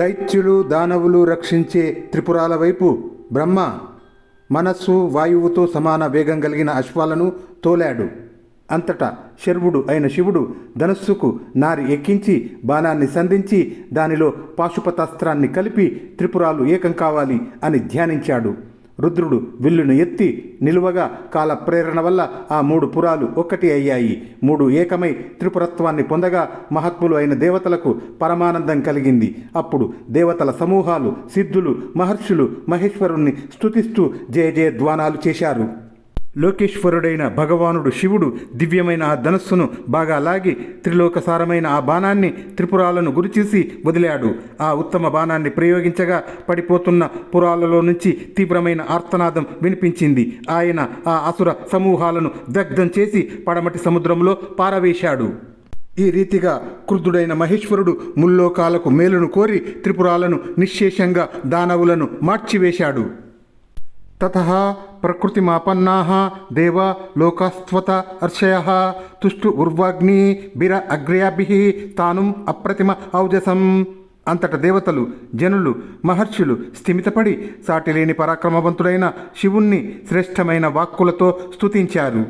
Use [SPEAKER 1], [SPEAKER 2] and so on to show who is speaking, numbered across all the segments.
[SPEAKER 1] దైత్యులు దానవులు రక్షించే త్రిపురాల వైపు బ్రహ్మ మనస్సు వాయువుతో సమాన వేగం కలిగిన అశ్వాలను తోలాడు. అంతటా శర్వుడు అయిన శివుడు ధనస్సుకు నారి ఎక్కించి బాణాన్ని సంధించి దానిలో పాశుపతాస్త్రాన్ని కలిపి త్రిపురాలు ఏకం కావాలి అని ధ్యానించాడు. రుద్రుడు విల్లును ఎత్తి నిలువగా కాల ప్రేరణ వల్ల ఆ మూడు పురాలు ఒక్కటి అయ్యాయి. మూడు ఏకమై త్రిపురత్వాన్ని పొందగా మహాత్ములు అయిన దేవతలకు పరమానందం కలిగింది. అప్పుడు దేవతల సమూహాలు సిద్ధులు మహర్షులు మహేశ్వరుణ్ణి స్తుతిస్తూ జయ జయ ధ్వానాలు చేశారు. లోకేశ్వరుడైన భగవానుడు శివుడు దివ్యమైన ఆ ధనస్సును బాగా లాగి త్రిలోకసారమైన ఆ బాణాన్ని త్రిపురాలను గురిచేసి వదిలాడు. ఆ ఉత్తమ బాణాన్ని ప్రయోగించగా పడిపోతున్న పురాలలో నుంచి తీవ్రమైన ఆర్తనాదం వినిపించింది. ఆయన ఆ అసుర సమూహాలను దగ్ధం చేసి పడమటి సముద్రంలో పారవేశాడు. ఈ రీతిగా క్రుద్ధుడైన మహేశ్వరుడు ముల్లోకాలకు మేలును కోరి త్రిపురాలను నిశ్శేషంగా దానవులను మార్చివేశాడు. తత ప్రకృతిమాపన్నా దేవ లోకాస్త్వత అర్షయ తుష్టు ఉర్వాగ్ని బిర అగ్రయాభి తాను అప్రతిమ ఔజసం అంతట దేవతలు జనులు మహర్షులు స్థిమితపడి సాటిలేని పరాక్రమవంతుడైన శివుణ్ణి శ్రేష్టమైన వాక్కులతో స్తుతించారు.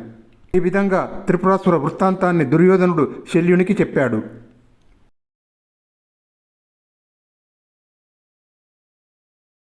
[SPEAKER 1] ఈ విధంగా త్రిపురాసుర వృత్తాంతాన్ని దుర్యోధనుడు శల్యునికి చెప్పాడు.